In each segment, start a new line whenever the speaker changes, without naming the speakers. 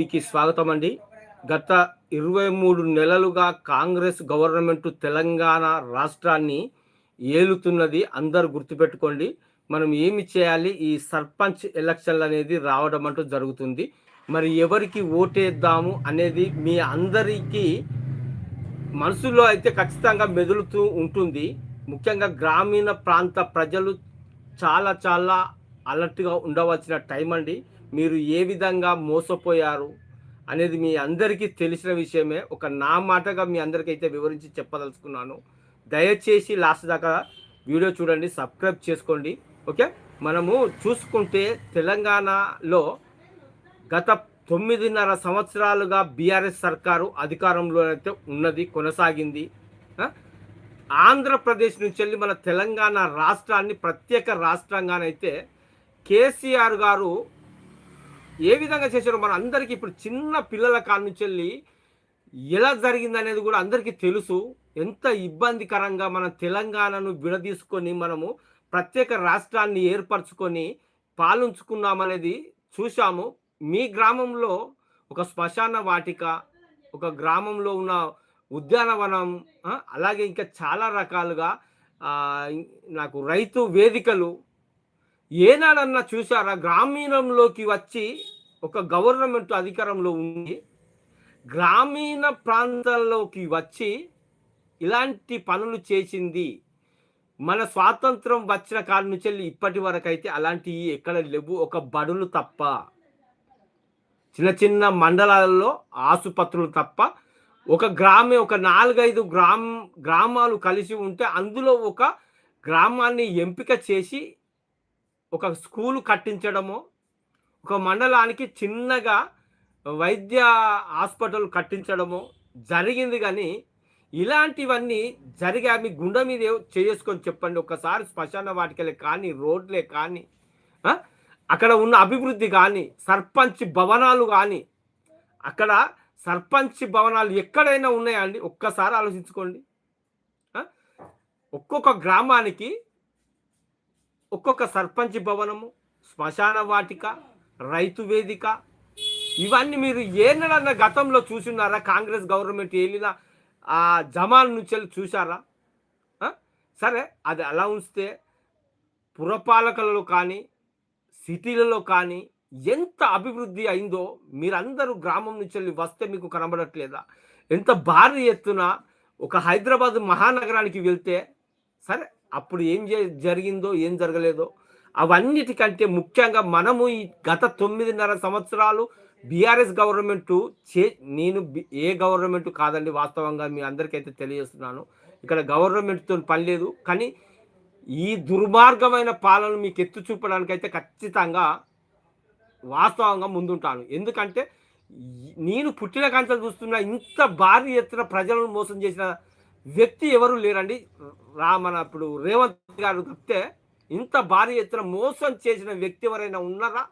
మీకు స్వాగతం అండి గత ఇరవై మూడు నెలలుగా కాంగ్రెస్ గవర్నమెంట్ తెలంగాణ రాష్ట్రాన్ని ఏలుతున్నది అందరు గుర్తుపెట్టుకోండి. మనం ఏమి చేయాలి? ఈ సర్పంచ్ ఎలక్షన్లు అనేది రావడం అంటూ జరుగుతుంది. మరి ఎవరికి ఓటేద్దాము అనేది మీ అందరికీ మనసులో అయితే ఖచ్చితంగా మెదులుతూ ఉంటుంది. ముఖ్యంగా గ్రామీణ ప్రాంత ప్రజలు చాలా చాలా అలర్ట్గా ఉండవలసిన టైం అండి మీరు ఏ విధంగా మోసపోయారు అనేది మీ అందరికీ తెలిసిన విషయమే. ఒక నా మాటగా మీ అందరికైతే వివరించి చెప్పదలుచుకున్నాను. దయచేసి లాస్ట్ దాకా వీడియో చూడండి సబ్స్క్రైబ్ చేసుకోండి. ఓకే? మనము చూసుకుంటే తెలంగాణలో గత తొమ్మిదిన్నర సంవత్సరాలుగా బీఆర్ఎస్ సర్కారు అధికారంలో అయితే ఉన్నది కొనసాగింది. ఆంధ్రప్రదేశ్ నుంచి వెళ్ళి మన తెలంగాణ రాష్ట్రాన్ని ప్రత్యేక రాష్ట్రంగానైతే కేసీఆర్ గారు ఏ విధంగా చేశారో మన అందరికీ ఇప్పుడు చిన్న పిల్లల కాడ నుంచి వెళ్ళి ఎలా జరిగింది అనేది కూడా అందరికీ తెలుసు. ఎంత ఇబ్బందికరంగా మన తెలంగాణను విడదీసుకొని మనము ప్రత్యేక రాష్ట్రాన్ని ఏర్పరచుకొని పాలించుకున్నామనేది చూశాము. మీ గ్రామంలో ఒక శ్మశాన వాటిక ఒక గ్రామంలో ఉన్న ఉద్యానవనం అలాగే ఇంకా చాలా రకాలుగా నాకు రైతు వేదికలు ఏనాడన్నా చూసారా గ్రామీణంలోకి వచ్చి ఒక గవర్నమెంట్ అధికారంలో ఉంది గ్రామీణ ప్రాంతాల్లోకి వచ్చి ఇలాంటి పనులు చేసింది. మన స్వాతంత్రం వచ్చిన కాడి నుంచి వెళ్ళి ఇప్పటి వరకు అయితే అలాంటివి ఎక్కడ లేవు. ఒక బడులు తప్ప చిన్న చిన్న మండలాల్లో ఆసుపత్రులు తప్ప ఒక గ్రామే ఒక నాలుగైదు గ్రామ గ్రామాలు కలిసి ఉంటే అందులో ఒక గ్రామాన్ని ఎంపిక చేసి ఒక స్కూల్ కట్టించడము ఒక మండలానికి చిన్నగా వైద్య హాస్పిటల్ కట్టించడము జరిగింది కానీ ఇలాంటివన్నీ జరిగా మీ గుండె మీద చేసుకొని చెప్పండి. ఒకసారి శ్మశాన వాటికలే కానీ రోడ్లే కానీ అక్కడ ఉన్న అభివృద్ధి కానీ సర్పంచ్ భవనాలు కానీ అక్కడ సర్పంచ్ భవనాలు ఎక్కడైనా ఉన్నాయా అండి? ఒక్కసారి ఆలోచించుకోండి. ఒక్కొక్క గ్రామానికి ఒక్కొక్క సర్పంచ్ భవనము శ్మశాన వాటిక రైతు వేదిక. ఇవన్నీ మీరు ఏనాడన్నా గతంలో చూసున్నారా కాంగ్రెస్ గవర్నమెంట్ వెళ్ళిన ఆ జమాల్ నుంచి చూసారా సరే అది అలా ఉంచితే పురపాలకలలో కానీ సిటీలలో కానీ ఎంత అభివృద్ధి అయిందో మీరందరూ గ్రామం నుంచి వస్తే మీకు కనబడట్లేదా? ఎంత భారీ ఎత్తున ఒక హైదరాబాద్ మహానగరానికి వెళ్తే సరే అప్పుడు ఏం జరిగిందో ఏం జరగలేదో అవన్నిటికంటే ముఖ్యంగా మనము ఈ గత తొమ్మిదిన్నర సంవత్సరాలు బీఆర్ఎస్ గవర్నమెంట్ చే నేను ఏ గవర్నమెంట్ కాదండి వాస్తవంగా మీ అందరికైతే తెలియజేస్తున్నాను. ఇక్కడ గవర్నమెంట్తో పని లేదు. కానీ ఈ దుర్మార్గమైన పాలన మీకు ఎత్తు చూపడానికి అయితే ఖచ్చితంగా వాస్తవంగా ముందుంటాను. ఎందుకంటే నేను పుట్టిన కంచెలు చూస్తున్న ఇంత భారీ ఎత్తున ప్రజలను మోసం చేసిన వ్యక్తి ఎవరు లేరండి? రా మన ఇప్పుడు రేవంత్ గారు తప్పితే ఇంత భారీ ఎత్తున మోసం చేసిన వ్యక్తి ఎవరైనా ఉన్నారా?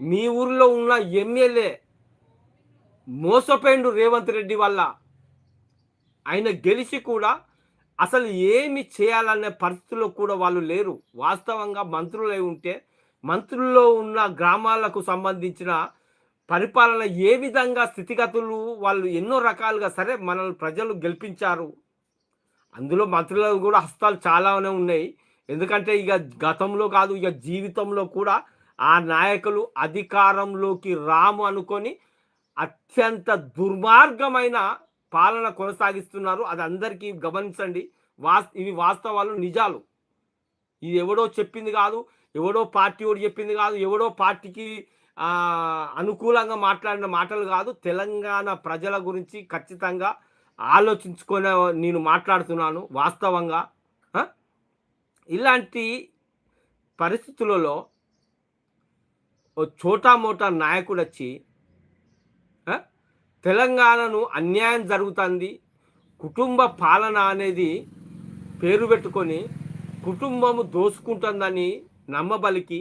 మీ ఊరిలో ఉన్న ఎమ్మెల్యే మోసపోయిండు రేవంత్ రెడ్డి వల్ల. ఆయన గెలిచి కూడా అసలు ఏమి చేయాలనే పరిస్థితుల్లో కూడా వాళ్ళు లేరు. వాస్తవంగా మంత్రులై ఉంటే మంత్రుల్లో ఉన్న గ్రామాలకు సంబంధించిన పరిపాలన ఏ విధంగా స్థితిగతులు వాళ్ళు ఎన్నో రకాలుగా సరే మనల్ని ప్రజలు గెలిపించారు. అందులో మంత్రులకు కూడా హస్తాలు చాలానే ఉన్నాయి. ఎందుకంటే ఇక గతంలో కాదు ఇక జీవితంలో కూడా ఆ నాయకులు అధికారంలోకి రాము అనుకొని అత్యంత దుర్మార్గమైన పాలన కొనసాగిస్తున్నారు. అది అందరికీ గమనించండి. వాస్ ఇవి వాస్తవాలు నిజాలు. ఇది ఎవడో చెప్పింది కాదు ఎవడో పార్టీ వాడు చెప్పింది కాదు ఎవడో పార్టీకి అనుకూలంగా మాట్లాడిన మాటలు కాదు. తెలంగాణ ప్రజల గురించి ఖచ్చితంగా ఆలోచించుకొని నేను మాట్లాడుతున్నాను వాస్తవంగా ఇలాంటి పరిస్థితులలో చోటా మోటా నాయకుడు వచ్చి తెలంగాణను అన్యాయం జరుగుతుంది కుటుంబ పాలన అనేది పేరు పెట్టుకొని కుటుంబము దోసుకుంటుందని నమ్మబలికి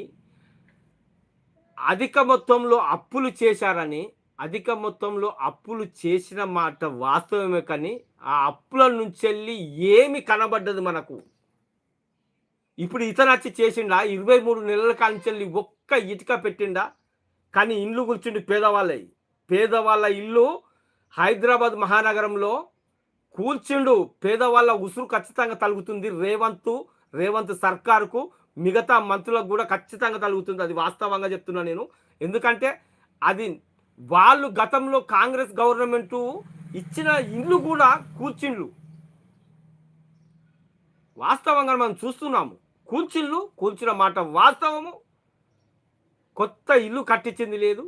అధిక మొత్తంలో అప్పులు చేశారని అధిక మొత్తంలో అప్పులు చేసిన మాట వాస్తవమే కానీ ఆ అప్పుల నుంచి వెళ్ళి ఏమి కనబడ్డది మనకు? ఇప్పుడు ఇతను వచ్చి చేసిండా? ఇరవై మూడు నెలల కాంచెల్లి ఒక్క ఇటుక పెట్టిండా? కానీ ఇండ్లు కూర్చుండి పేదవాళ్ళయి పేదవాళ్ళ ఇల్లు హైదరాబాద్ మహానగరంలో కూల్చిండు. పేదవాళ్ళ ఉసురు ఖచ్చితంగా తలుగుతుంది రేవంత్ రేవంత్ సర్కారుకు. మిగతా మంత్రులకు కూడా ఖచ్చితంగా తలుగుతుంది. అది వాస్తవంగా చెప్తున్నా నేను. ఎందుకంటే అది వాళ్ళు గతంలో కాంగ్రెస్ గవర్నమెంట్ ఇచ్చిన ఇల్లు కూడా కూర్చిండ్లు వాస్తవంగా మనం చూస్తున్నాము కూల్చిళ్ళు కూల్చిన మాట వాస్తవము. కొత్త ఇల్లు కట్టించింది లేదు.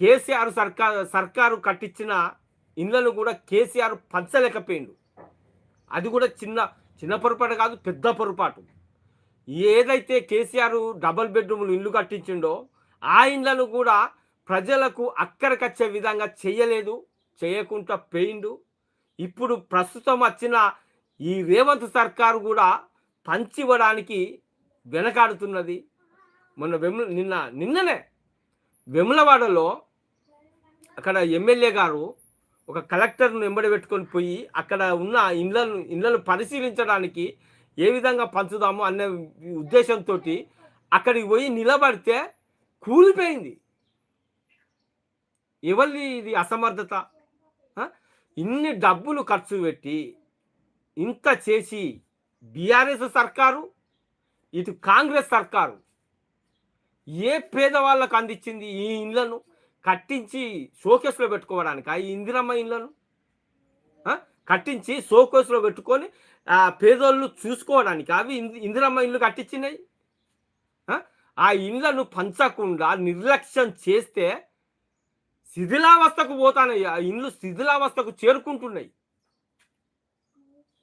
కేసీఆర్ సర్కార్ సర్కారు కట్టించిన ఇళ్ళను కూడా కేసీఆర్ పంచలేకపోయిండు. అది కూడా చిన్న చిన్న పొరపాటు కాదు పెద్ద పొరపాటు. ఏదైతే కేసీఆర్ డబల్ బెడ్రూమ్లు ఇల్లు కట్టించిండో ఆ ఇండ్లను కూడా ప్రజలకు అక్కరకచ్చే విధంగా చేయలేదు చేయకుండా పోయిండు. ఇప్పుడు ప్రస్తుతం వచ్చిన ఈ రేవంత్ సర్కారు కూడా పంచివ్వడానికి వెనకాడుతున్నది. మొన్న వెముల నిన్న నిన్ననే వెములవాడలో అక్కడ ఎమ్మెల్యే గారు ఒక కలెక్టర్ను వెంబడి పెట్టుకొని పోయి అక్కడ ఉన్న ఇండ్లను ఇండ్లను పరిశీలించడానికి ఏ విధంగా పంచుదాము అనే ఉద్దేశంతో అక్కడికి పోయి నిలబడితే కూలిపోయింది. ఎవరిది ఇది అసమర్థత? ఇన్ని డబ్బులు ఖర్చు పెట్టి ఇంత చేసి బీఆర్ఎస్ సర్కారు ఇటు కాంగ్రెస్ సర్కారు ఏ పేదవాళ్ళకు అందించింది ఈ ఇండ్లను కట్టించి షోకేస్లో పెట్టుకోవడానికి? ఇందిరమ్మ ఇండ్లను కట్టించి షోకేస్లో పెట్టుకొని ఆ పేదోళ్ళు చూసుకోవడానికి అవి ఇందిరమ్మ ఇండ్లు కట్టించినాయి? ఆ ఇండ్లను పంచకుండా నిర్లక్ష్యం చేస్తే శిథిలావస్థకు పోతానయ్యా. ఆ ఇండ్లు శిథిలావస్థకు చేరుకుంటున్నాయి.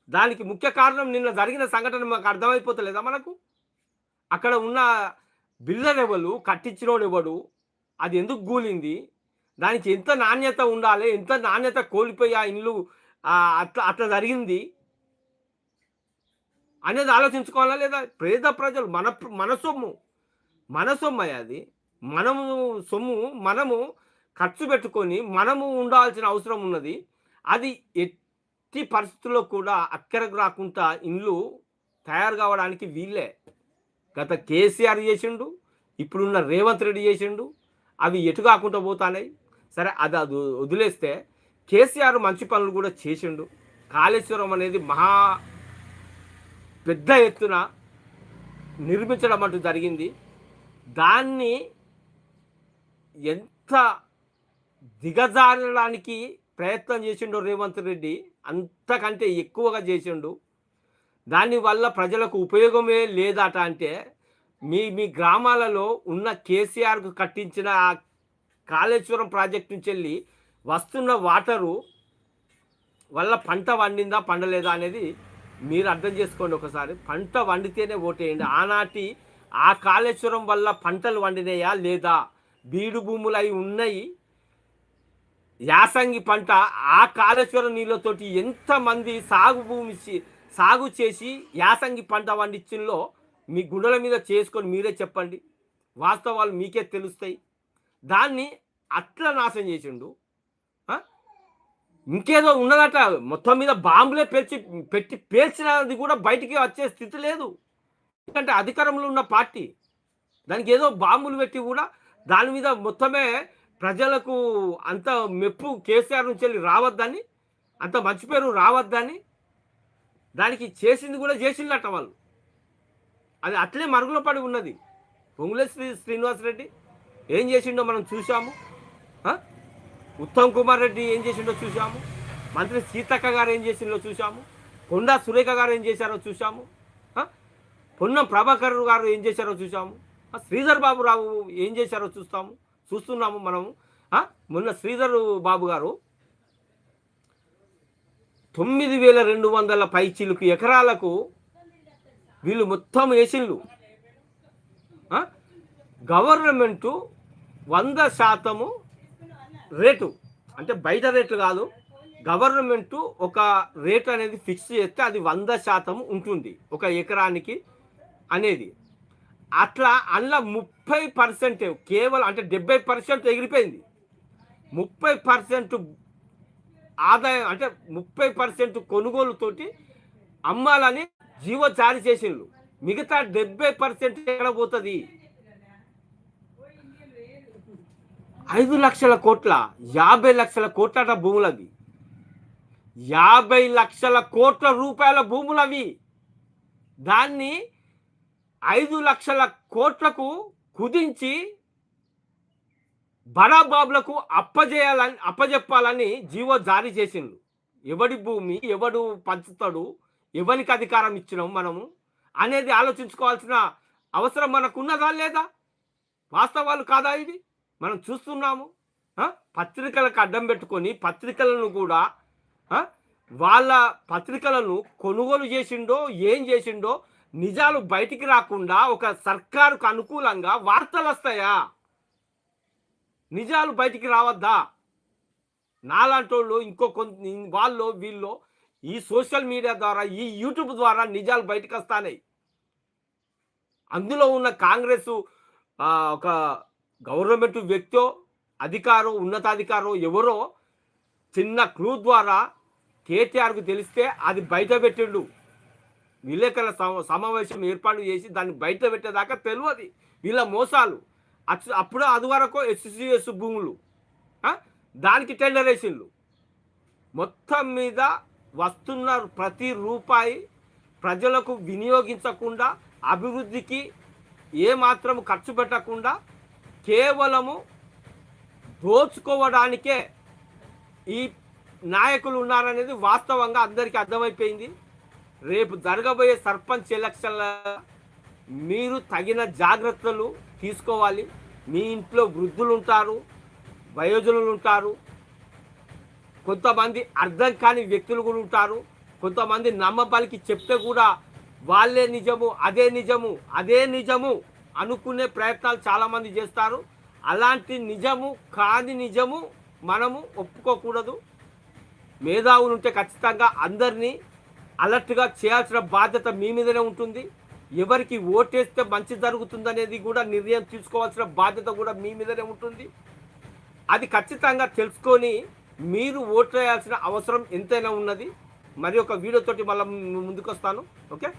దానికి ముఖ్య కారణం నిన్న జరిగిన సంఘటన మాకు అర్థమైపోతలేదా మనకు? అక్కడ ఉన్న బిల్డర్ ఎవరు కట్టించినోడు ఎవడు అది ఎందుకు గూలింది? దానికి ఎంత నాణ్యత ఉండాలి? ఎంత నాణ్యత కోల్పోయి ఆ ఇల్లు అట్లా అట్లా జరిగింది? అనేది ఆలోచించుకోవాలా లేదా? పేద ప్రజలు మన మన సొమ్ము. మన సొమ్ము అది. మనము సొమ్ము మనము ఖర్చు పెట్టుకొని మనము ఉండాల్సిన అవసరం ఉన్నది. అది ఎట్టి పరిస్థితుల్లో కూడా అక్కరకు రాకుండా ఇండ్లు తయారు కావడానికి వీళ్ళే. గత కేసీఆర్ చేసిండు ఇప్పుడున్న రేవంత్ రెడ్డి చేసిండు అవి ఎటు కాకుండా పోతానాయి సరే అది అది వదిలేస్తే కేసీఆర్ మంచి పనులు కూడా చేసిండు. కాళేశ్వరం అనేది మహా పెద్ద ఎత్తున నిర్మించడం అంటూ జరిగింది. దాన్ని ఎంత దిగజారడానికి ప్రయత్నం చేసిండు రేవంత్ రెడ్డి అంతకంటే ఎక్కువగా చేసిండు. దానివల్ల ప్రజలకు ఉపయోగమే లేదట అంటే మీ మీ గ్రామాలలో ఉన్న కేసీఆర్కు కట్టించిన ఆ కాళేశ్వరం ప్రాజెక్ట్ నుంచి వెళ్ళి వస్తున్న వాటరు వల్ల పంట వండిందా పండలేదా అనేది మీరు అర్థం చేసుకోండి ఒకసారి. పంట వండితేనే ఓటేయండి. ఆనాటి ఆ కాళేశ్వరం వల్ల పంటలు వండినాయా లేదా? బీడు భూములు అవి ఉన్నాయి యాసంగి పంట ఆ కాళేశ్వరం నీళ్ళతోటి ఎంతమంది సాగు భూమి సాగు చేసి యాసంగి పంట వండించిందో మీ గుండెల మీద చేసుకొని మీరే చెప్పండి. వాస్తవాలు మీకే తెలుస్తాయి. దాన్ని అట్లా నాశనం చేసిండు. ఇంకేదో ఉన్నదట మొత్తం మీద బాంబులే పేర్చి పెట్టి పేర్చినది కూడా బయటికి వచ్చే స్థితి లేదు. ఎందుకంటే అధికారంలో ఉన్న పార్టీ. దానికి ఏదో బాంబులు పెట్టి కూడా దాని మీద మొత్తమే ప్రజలకు అంత మెప్పు కేసీఆర్ నుంచి వెళ్ళి రావద్దని అంత మంచి పేరు రావద్దని దానికి చేసింది కూడా చేసిందట వాళ్ళు. అది అట్లే మరుగులో పడి ఉన్నది. పొంగులే శ్రీ శ్రీనివాసరెడ్డి ఏం చేసిండో మనం చూసాము ఉత్తమ్ కుమార్ రెడ్డి ఏం చేసిండో చూసాము మంత్రి సీతక్క గారు ఏం చేసిండో చూసాము కొండా సురేఖ గారు ఏం చేశారో చూసాము పొన్నం ప్రభాకర్ గారు ఏం చేశారో చూసాము శ్రీధర్ బాబు రావు ఏం చేశారో చూస్తాము. చూస్తున్నాము మనము మొన్న శ్రీధర్ బాబు గారు తొమ్మిది వేల రెండు వందల పైచీలకు ఎకరాలకు వీళ్ళు మొత్తం వేసిళ్ళు గవర్నమెంటు వంద శాతము రేటు. అంటే బయట రేట్లు కాదు గవర్నమెంటు ఒక రేట్ అనేది ఫిక్స్ చేస్తే అది వంద శాతం ఉంటుంది ఒక ఎకరానికి అనేది. అట్లా అందులో ముప్పై పర్సెంట్ కేవలం అంటే డెబ్బై పర్సెంట్ ఎగిరిపోయింది. ముప్పై పర్సెంట్ ఆదాయం అంటే ముప్పై పర్సెంట్ కొనుగోలుతోటి అమ్మాలని జీవో జారీ చేసిండ్రు. మిగతా డెబ్బై పర్సెంట్ ఎక్కడ పోతుంది? ఐదు లక్షల కోట్ల యాభై లక్షల కోట్ల భూములవి. యాభై లక్షల కోట్ల రూపాయల భూములవి. దాన్ని ఐదు లక్షల కోట్లకు కుదించి బడాబాబులకు అప్పజేయాలని అప్పజెప్పాలని జీవో జారీ చేసిండు. ఎవడి భూమి ఎవడు పంచుతాడు ఎవరికి అధికారం ఇచ్చినాం మనము అనేది ఆలోచించుకోవాల్సిన అవసరం మనకున్నదా లేదా? వాస్తవాలు కాదా ఇది మనం చూస్తున్నాము పత్రికలకు అడ్డం పెట్టుకొని పత్రికలను కూడా వాళ్ళ పత్రికలను కొనుగోలు చేసిండో ఏం చేసిండో నిజాలు బయటికి రాకుండా ఒక సర్కారుకు అనుకూలంగా వార్తలు వస్తాయా నిజాలు బయటికి రావద్దా? నాలాంటి వాళ్ళు ఇంకో కొంత వాళ్ళు వీళ్ళు ఈ సోషల్ మీడియా ద్వారా ఈ యూట్యూబ్ ద్వారా నిజాలు బయటకు వస్తాయి అందులో ఉన్న కాంగ్రెస్ ఒక గవర్నమెంట్ వ్యక్తో అధికారం ఉన్నతాధికారం ఎవరో చిన్న క్లూ ద్వారా కేటీఆర్కు తెలిస్తే అది బయట పెట్టిండు. విలేకరుల సమావేశం ఏర్పాటు చేసి దాన్ని బయట పెట్టేదాకా తెలియదు వీళ్ళ మోసాలు. అచ్చు- అప్పుడు అది వరకు ఎస్సీఎస్ భూములు దానికి టెండర్ మొత్తం మీద వస్తున్న ప్రతి రూపాయి ప్రజలకు వినియోగించకుండా అభివృద్ధికి ఏమాత్రం ఖర్చు పెట్టకుండా కేవలము దోచుకోవడానికే ఈ నాయకులు ఉన్నారనేది వాస్తవంగా అందరికీ అర్థమైపోయింది. రేపు జరగబోయే సర్పంచ్ ఎలక్షన్ల మీరు తగిన జాగ్రత్తలు తీసుకోవాలి. మీ ఇంట్లో వృద్ధులు ఉంటారు వయోజనులు ఉంటారు కొంతమంది అర్థం కాని వ్యక్తులు కూడా ఉంటారు. కొంతమంది నమ్మబలికి చెప్తే కూడా వాళ్ళే నిజము అదే నిజము అదే నిజము అనుకునే ప్రయత్నాలు చాలామంది చేస్తారు. అలాంటి నిజము కాని నిజము మనము ఒప్పుకోకూడదు. మేధావులు ఉంటే ఖచ్చితంగా అందరినీ అలర్ట్గా చేయాల్సిన బాధ్యత మీ మీదనే ఉంటుంది. ఎవరికి ఓటేస్తే మంచి జరుగుతుందనేది కూడా నిర్ణయం తీసుకోవాల్సిన బాధ్యత కూడా మీ మీదనే ఉంటుంది. అది ఖచ్చితంగా తెలుసుకొని మీరు ఓటు వేయాల్సిన అవసరం ఎంతైనా ఉన్నది. మరి ఒక వీడియోతోటి మళ్ళీ ముందుకు వస్తాను ఓకే?